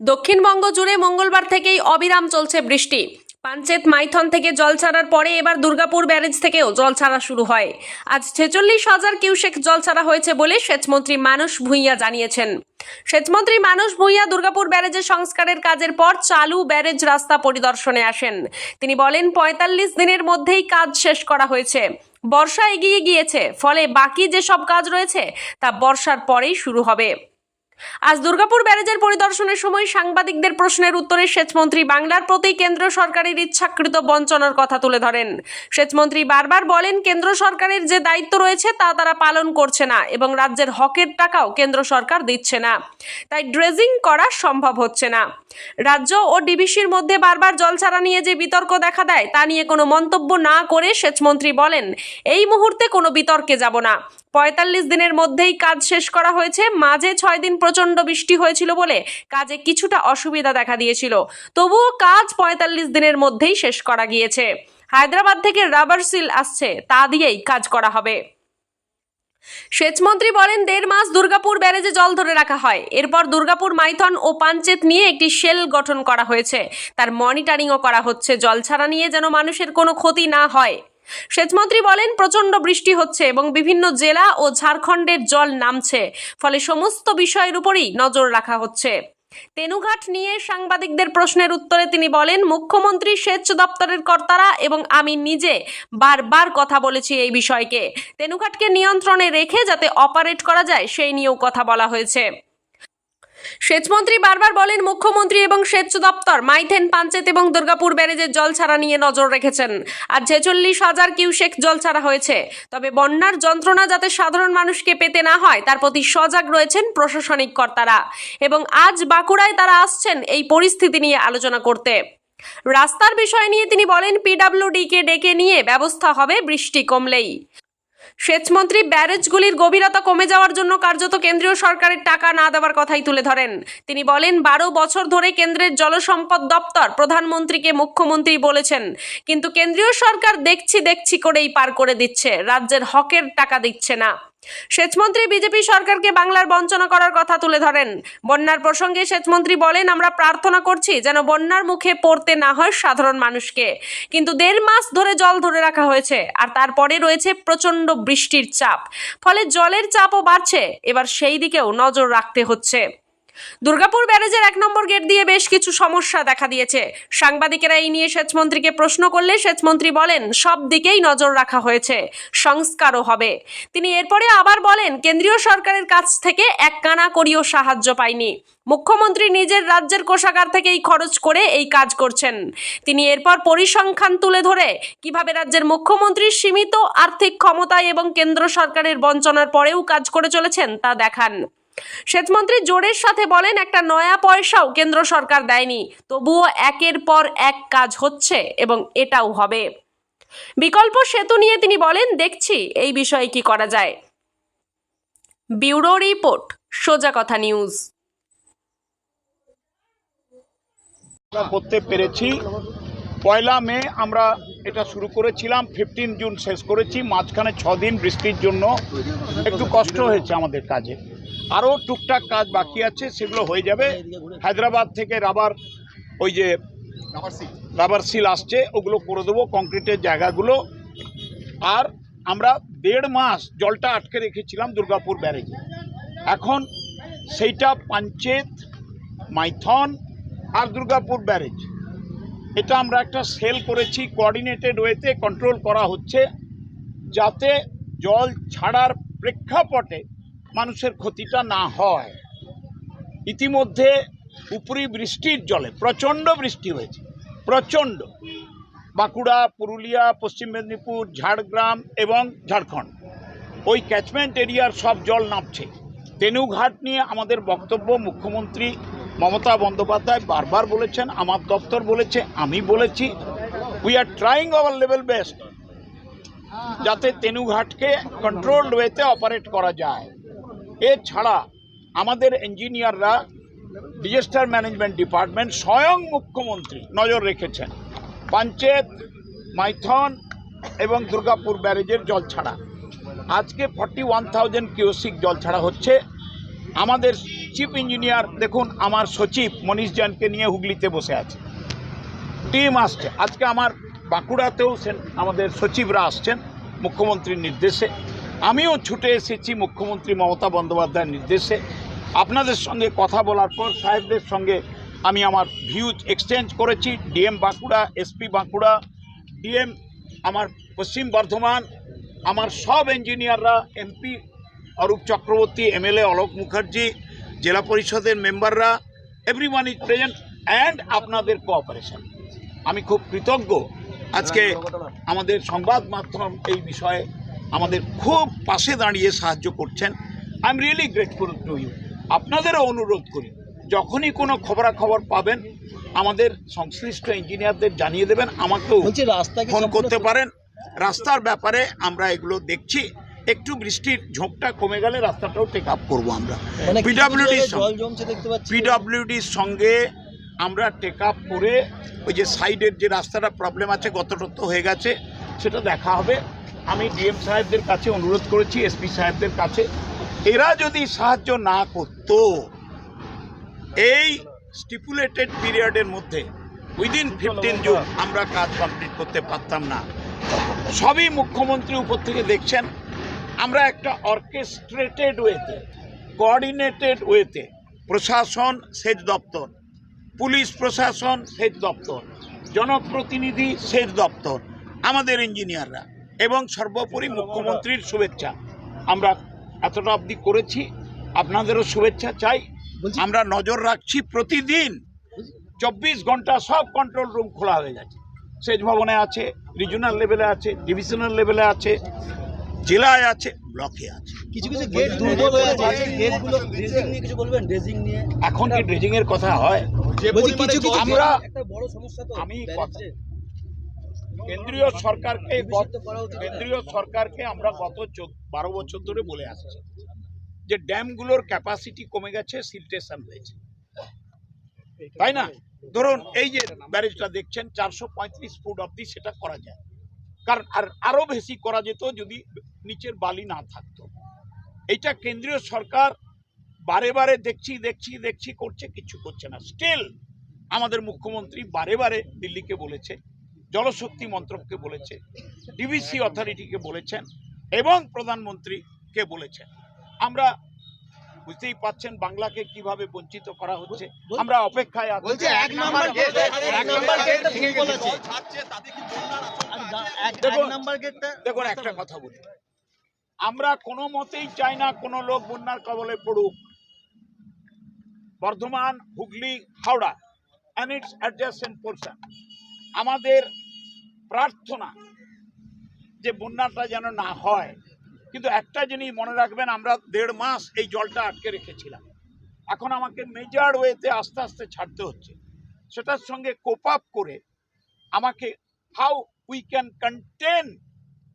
দক্ষিণবঙ্গ জুড়ে মঙ্গলবার থেকেই অবিরাম চলছে বৃষ্টি। পাঞ্চেত মাইথন থেকে জল ছাড়ার পরে এবার দুর্গাপুর ব্যারেজ থেকেও জল ছাড়া শুরু হয়। আজ ছেচল্লিশ হাজার কিউসেক জল ছাড়া হয়েছে বলে সেচমন্ত্রী মানস ভূঁইয়া জানিয়েছেন। সেচমন্ত্রী মানস ভূঁইয়া দুর্গাপুর ব্যারেজের সংস্কারের কাজের পর চালু ব্যারেজ রাস্তা পরিদর্শনে আসেন। তিনি বলেন, পঁয়তাল্লিশ দিনের মধ্যেই কাজ শেষ করা হয়েছে। বর্ষা এগিয়ে গিয়েছে, ফলে বাকি যেসব কাজ রয়েছে তা বর্ষার পরেই শুরু হবে। আজ দুর্গাপুর ব্যারেজের পরিদর্শনের সময় সাংবাদিকদের প্রশ্নের উত্তরে সেচমন্ত্রী বাংলার প্রতি কেন্দ্র সরকারের ইচ্ছাকৃত বঞ্চনার কথা তুলে ধরেন। সেচমন্ত্রী বারবার বলেন, কেন্দ্র সরকারের যে দায়িত্ব রয়েছে তা তারা পালন করছে না এবং রাজ্যের হকের টাকাও কেন্দ্র সরকার দিচ্ছে না। তাই ড্রেজিং করা সম্ভব হচ্ছে না। রাজ্য ও ডিবিসির মধ্যে বারবার জল ছাড়া নিয়ে যে বিতর্ক দেখা দেয়, তা নিয়ে কোনো মন্তব্য না করে সেচমন্ত্রী বলেন, এই মুহূর্তে কোনো বিতর্কে যাব না। পঁয়তাল্লিশ দিনের মধ্যেই কাজ শেষ করা হয়েছে। মাঝে ছয় দিন প্রচণ্ড বৃষ্টি হয়েছিল বলে কাজে কিছুটা অসুবিধা দেখা দিয়েছিল। তবুও কাজ পঁয়তাল্লিশ দিনের মধ্যেই শেষ করা গিয়েছে। হায়দ্রাবাদ থেকে রাবার সিল আসছে, তা দিয়েই কাজ করা হবে। সেচমন্ত্রী বলেন, দেড় মাস দুর্গাপুর ব্যারেজে জল ধরে রাখা হয়। এরপর দুর্গাপুর মাইথন ও পাঞ্চেত নিয়ে একটি শেল গঠন করা হয়েছে। তার মনিটরিংও করা হচ্ছে। জল ছাড়া নিয়ে যেন মানুষের কোনো ক্ষতি না হয়। সেচমন্ত্রী বলেন, প্রচণ্ড বৃষ্টি হচ্ছে এবং বিভিন্ন জেলা ও ঝাড়খণ্ডের জল নামছে। ফলে সমস্ত বিষয়ের উপরই নজর রাখা হচ্ছে। তেনুঘাট নিয়ে সাংবাদিকদের প্রশ্নের উত্তরে তিনি বলেন, মুখ্যমন্ত্রী সেচ দপ্তরের কর্তারা এবং আমি নিজে বারবার কথা বলেছি এই বিষয়কে। তেনুঘাটকে নিয়ন্ত্রণে রেখে যাতে অপারেট করা যায়, সেই নিয়েও কথা বলা হয়েছে। সেচমন্ত্রী বারবার বলেন, মুখ্যমন্ত্রী এবং সেচ দপ্তর মাইথেন পাঞ্চেত এবং দুর্গাপুর ব্যারেজের জল ছাড়া নিয়ে নজর রেখেছেন। আর ছেচল্লিশ হাজার কিউসেক জল ছাড়া হয়েছে। তবে বন্যার যন্ত্রণা যাতে সাধারণ মানুষকে পেতে না হয়, তার প্রতি সজাগ রয়েছেন প্রশাসনিক কর্তারা। এবং আজ বাঁকুড়ায় তারা আসছেন এই পরিস্থিতি নিয়ে আলোচনা করতে। রাস্তার বিষয় নিয়ে তিনি বলেন, পিডাব্লিউডিকে ডেকে নিয়ে ব্যবস্থা হবে, বৃষ্টি কমলেই। সেচমন্ত্রী ব্যারেজগুলির গভীরতা কমে যাওয়ার জন্য কার্যত কেন্দ্রীয় সরকারের টাকা না দেওয়ার কথাই তুলে ধরেন। তিনি বলেন, বারো বছর ধরে কেন্দ্রের জলসম্পদ দপ্তর প্রধানমন্ত্রীকে মুখ্যমন্ত্রী বলেছেন, কিন্তু কেন্দ্রীয় সরকার দেখছি দেখছি করেই পার করে দিচ্ছে, রাজ্যের হকের টাকা দিচ্ছে না। সেচমন্ত্রী বিজেপি সরকারকে বাংলার বঞ্চনা করার কথা তুলে ধরেন। বন্যার প্রসঙ্গে সেচমন্ত্রী বলেন, আমরা প্রার্থনা করছি যেন বন্যার মুখে পড়তে না হয় সাধারণ মানুষকে। কিন্তু দেড় মাস ধরে জল ধরে রাখা হয়েছে, আর তারপরে রয়েছে প্রচণ্ড বৃষ্টির চাপ। ফলে জলের চাপও বাড়ছে। এবার সেই দিকেও নজর রাখতে হচ্ছে। দুর্গাপুর ব্যারেজের এক নম্বর গেট দিয়ে বেশ কিছু সমস্যা দেখা দিয়েছে। সাংবাদিকেরা এই নিয়ে সেচমন্ত্রীকে প্রশ্ন করলে সেচমন্ত্রী বলেন, সব দিকেই নজর রাখা হয়েছে, সংস্কারও হবে। তিনি এরপরে আবার বলেন, কেন্দ্রীয় সরকারের কাছ থেকে এক কানা করিও সাহায্য পায়নি মুখ্যমন্ত্রী নিজের রাজ্যের কোষাগার থেকে এই খরচ করে এই কাজ করছেন। তিনি এরপর পরিসংখ্যান তুলে ধরে, কীভাবে রাজ্যের মুখ্যমন্ত্রীর সীমিত আর্থিক ক্ষমতায় এবং কেন্দ্র সরকারের বঞ্চনার পরেও কাজ করে চলেছেন তা দেখান। সেচমন্ত্রী জোরের সাথে বলেন, একটা নয়া পয়সাও কেন্দ্র সরকার দেয়নি। তবুও একের পর এক কাজ হচ্ছে এবং এটাও হবে। বিকল্প সেতু নিয়ে তিনি বলেন, দেখছি এই বিষয়ে কি করা যায়। ব্যুরো রিপোর্ট, সোজা কথা নিউজ। করতে পেরেছি। পয়লা মে আমরা এটা শুরু করেছিলাম ফিফটিন জুন শেষ করেছি। মাঝখানে ছ দিন বৃষ্টির জন্য একটু কষ্ট হয়েছে আমাদের কাজে। আরও টুকটাক কাজ বাকি আছে সেগুলো হয়ে যাবে। হায়দ্রাবাদ থেকে রাবার ওই যে রাবার সিল। আসছে ওগুলো করে দেবো কংক্রিটের জায়গাগুলো। আর আমরা দেড় মাস জলটা আটকে রেখেছিলাম দুর্গাপুর ব্যারেজে। এখন সেইটা পাঞ্চেত মাইথন আর দুর্গাপুর ব্যারেজ। এটা আমরা একটা সেল করেছি কোঅর্ডিনেটেড ওয়েতে কন্ট্রোল করা হচ্ছে যাতে জল ছাড়ার প্রেক্ষাপটে মানুষের ক্ষতিটা না হয়। ইতিমধ্যে উপরি বৃষ্টির জলে, প্রচণ্ড বৃষ্টি হয়েছে, প্রচণ্ড। বাঁকুড়া, পুরুলিয়া, পশ্চিম মেদিনীপুর, ঝাড়গ্রাম এবং ঝাড়খণ্ড। ওই ক্যাচমেন্ট এরিয়ার সব জল নামছে। তেনুঘাট নিয়ে আমাদের বক্তব্য মুখ্যমন্ত্রী মমতা বন্দ্যোপাধ্যায় বারবার বলেছেন, আমার দপ্তর বলেছে, আমি বলেছি। We are trying our level best যাতে তেনুঘাটকে কন্ট্রোলড ওয়েতে অপারেট করা যায়। এছাড়া আমাদের ইঞ্জিনিয়াররা ডিজাস্টার ম্যানেজমেন্ট ডিপার্টমেন্ট স্বয়ং মুখ্যমন্ত্রী নজর রেখেছেন। পঞ্চায়েত, মাইথন এবং দুর্গাপুর ব্যারেজের জল ছাড়া। আজকে ফর্টি ওয়ান থাউজেন্ড কিউসিক জল ছাড়া হচ্ছে। আমাদের চিফ ইঞ্জিনিয়ার দেখুন, আমার সচিব মনীষ জানকে নিয়ে হুগলিতে বসে আছে। টিম আসছে। আজকে আমার বাঁকুড়াতেও আমাদের সচিবরা আসছেন। মুখ্যমন্ত্রীর নির্দেশে। আমিও ছুটে এসেছি মুখ্যমন্ত্রী মমতা বন্দ্যোপাধ্যায়ের নির্দেশে। আপনাদের সঙ্গে কথা বলার পর সাহেবদের সঙ্গে আমি আমার ভিউজ এক্সচেঞ্জ করেছি। DM Bankura SP Bankura DM আমার পশ্চিম বর্ধমান আমার সব ইঞ্জিনিয়াররা এমপি অরূপ চক্রবর্তী এমএলএ অলোক মুখার্জি জেলা পরিষদের মেম্বাররা এভরিওয়ান ইজ প্রেজেন্ট অ্যান্ড আপনাদের কোঅপারেশন আমি খুব কৃতজ্ঞ। আজকে আমাদের সংবাদ মাধ্যম এই বিষয়ে আমাদের খুব পাশে দাঁড়িয়ে সাহায্য করছেন। I am really grateful to you আপনাদেরও অনুরোধ করি যখনই কোনো খবরাখবর পাবেন আমাদের সংশ্লিষ্ট ইঞ্জিনিয়ারদের জানিয়ে দেবেন আমাকেও ফোন করতে পারেন। রাস্তার ব্যাপারে আমরা এগুলো দেখছি। একটু বৃষ্টির ঝোঁকটা কমে গেলে রাস্তাটাও টেক আপ করব আমরা। মানে পিডাব্লিউডির দেখতে পাচ্ছি? সঙ্গে আমরা টেক আপ করে ওই যে সাইডের যে রাস্তাটা প্রবলেম আছে গতটত হয়ে গেছে সেটা দেখা হবে। আমি ডিএম সাহেবদের কাছে অনুরোধ করেছি এসপি সাহেবদের কাছে। এরা যদি সাহায্য না করতো এই স্টিপুলেটেড পিরিয়ডের মধ্যে উইদিন ফিফটিন জুন আমরা কাজ কমপ্লিট করতে পারতাম না। সবই মুখ্যমন্ত্রী উপর থেকে দেখছেন। আমরা একটা অর্কেস্ট্রেটেড ওয়েতে কোঅর্ডিনেটেড ওয়েতে প্রশাসন সেচ দপ্তর পুলিশ প্রশাসন সেচ দপ্তর জনপ্রতিনিধি সেচ দপ্তর আমাদের ইঞ্জিনিয়াররা এবং সর্বোপরি মুখ্যমন্ত্রীর শুভেচ্ছা। আমরা এতটা অবধি করেছি। আপনাদেরও শুভেচ্ছা চাই। আমরা নজর রাখছি প্রতিদিন। চব্বিশ ঘণ্টা সব কন্ট্রোল রুম খোলা হয়ে গেছে। সেচ ভবনে আছে রিজনাল লেভেলে আছে ডিভিশনাল লেভেলে আছে জেলায় আছে ব্লকে আছে। কিছু কিছু গেট দুর্বল হয়ে আছে। গেটগুলো ড্রেজিং নিয়ে কিছু বলবেন? ড্রেজিং নিয়ে? এখন কি ড্রেজিং এর কথা হয়? বলছি কিছু কিছু আমরা- একটা বড় সমস্যা তো আমি। কেন্দ্রীয় সরকারকে? কেন্দ্রীয় সরকারকে আমরা গত বারো বছর ধরে বলে আসছি যে ড্যামগুলোর ক্যাপাসিটি কমে গেছে সিলটেশন হয়েছে। তাই না? ধরুন, এই যে ব্যারেজটা দেখছেন, চারশো পঁয়ত্রিশ ফুট অব্দি সেটা করা যায়। কারণ আর আরও বেশি করা যেত যদি নিচের বালি না থাকতো। এইটা কেন্দ্রীয় সরকার বারে বারে দেখছি দেখছি দেখছি করছে, কিছু করছে না। স্টিল আমাদের মুখ্যমন্ত্রী বারে বারে দিল্লিকে বলেছে জলশক্তি মন্ত্রককে বলেছে ডিভিসি অথরিটিকে বলেছেন এবং প্রধানমন্ত্রীকে বলেছেন। আমরা বুঝতেই পাচ্ছেন বাংলাকে কীভাবে বঞ্চিত করা হচ্ছে। আমরা অপেক্ষায় আছি এক নাম্বার গেট এক নাম্বার দেখুন- নাম্বার গেটটা দেখুন একটা কথা বলি। আমরা কোনো মতেই চাই না কোনো লোক বন্যার কবলে পড়ুক। Bardhaman Hooghly Howrah and its adjacent portion আমাদের প্রার্থনা যে বন্যাটা যেন না হয়। কিন্তু একটা জিনিস মনে রাখবেন আমরা দেড় মাস এই জলটা আটকে রেখেছিলাম। এখন আমাকে মেজার ওয়েতে আস্তে আস্তে ছাড়তে হচ্ছে। সেটার সঙ্গে কোপ আপ করে আমাকে how we can contain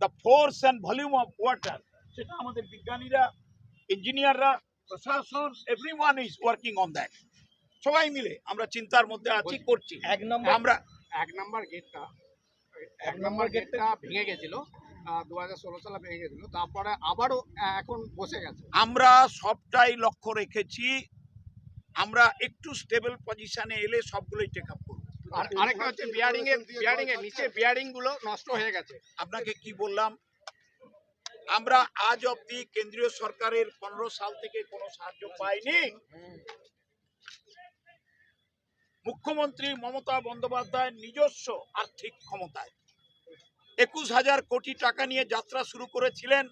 the force and volume of water সেটা আমাদের বিজ্ঞানীরা ইঞ্জিনিয়াররা প্রশাসন every one is working on that সবাই মিলে আমরা চিন্তার মধ্যে আছি করছি। এক নম্বর আমরা এক নাম্বার গেটটা এক নম্বর গেটটা ভেঙে গেছিল দু হাজার ষোলো সালে ভেঙে গেছিল তারপরে আবারও এখন বসে গেছে। আমরা সবটাই লক্ষ্য রেখেছি আমরা একটু স্টেবল পজিশনে এলে সবগুলোই টেক আপ করব। আর আরেকটা হচ্ছে বিয়ারিং বিয়ারিং নিচে বিয়ারিংগুলো নষ্ট হয়ে গেছে। আপনাকে কি বললাম? আমরা আজ অবধি কেন্দ্রীয় সরকারের পনেরো সাল থেকে কোনো সাহায্য পাইনি। মুখ্যমন্ত্রী মমতা বন্দ্যোপাধ্যায়ের নিজস্ব আর্থিক ক্ষমতায়। একুশ হাজার কোটি টাকা নিয়ে যাত্রা শুরু করেছিলেন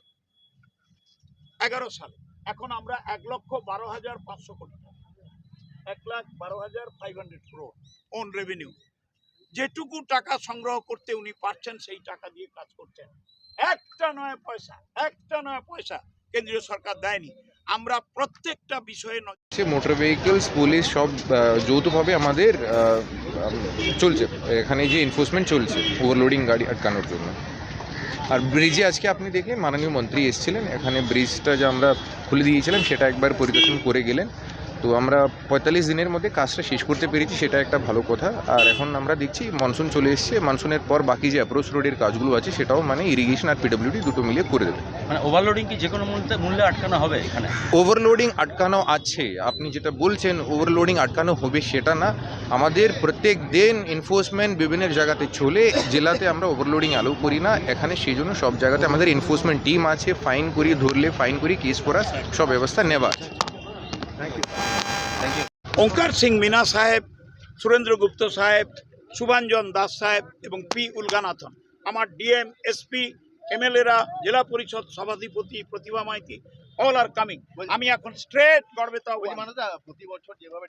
এগারো সালে। এখন আমরা এক লক্ষ বারো হাজার পাঁচশো কোটি টাকা। এক লাখ বারো হাজার five hundred crore own revenue যেটুকু টাকা সংগ্রহ করতে উনি পারছেন, সেই টাকা দিয়ে কাজ করছেন। একটা নয় পয়সা, একটা নয় পয়সা কেন্দ্রীয় সরকার দেয়নি। আমরা প্রত্যেকটা বিষয়ে হচ্ছে মোটর ভেহিকলস, পুলিশ সব যৌথভাবে আমাদের চলছে। এখানে যে এনফোর্সমেন্ট চলছে ওভারলোডিং গাড়ি আটকানোর জন্য। আর ব্রিজে আজকে আপনি দেখলেন, মাননীয় মন্ত্রী এসেছিলেন। এখানে ব্রিজটা যে আমরা খুলে দিয়েছিলাম, সেটা একবার পরিদর্শন করে গেলেন। তো আমরা পঁয়তাল্লিশ দিনের মধ্যে কাজটা শেষ করতে পেরেছি সেটা একটা ভালো কথা। আর এখন আমরা দেখছি মনসুন চলে এসছে মনসুনের পর বাকি যে অ্যাপ্রোচ রোডের কাজগুলো আছে সেটাও মানে ইরিগেশন আর পিডব্লিউডি দুটো মিলিয়ে করে দেবে। মানে ওভারলোডিং কি যে কোনো মূল্যে আটকানো হবে এখানে? ওভারলোডিং আটকানো আছে। আপনি যেটা বলছেন ওভারলোডিং আটকানো হবে সেটা না। আমাদের প্রত্যেক দিন এনফোর্সমেন্ট বিভিন্ন জায়গাতে চলে জেলাতে আমরা ওভারলোডিং অ্যালাউ করি না। এখানে সেই জন্য সব জায়গাতে আমাদের এনফোর্সমেন্ট টিম আছে ফাইন করি ধরলে ফাইন করি কেস করার সব ব্যবস্থা নেওয়া আছে। ওঙ্কার সিং মিনা সাহেব সুরেন্দ্র গুপ্ত সাহেব শুভাঞ্জন দাস সাহেব এবং পি উলগানাথন আমার ডিএম এসপি এমএলএরা জেলা পরিষদ সভাধিপতি Pratibha Maiti all are coming আমি এখন স্ট্রেট গড়বেতা তো প্রতি বছর যেভাবে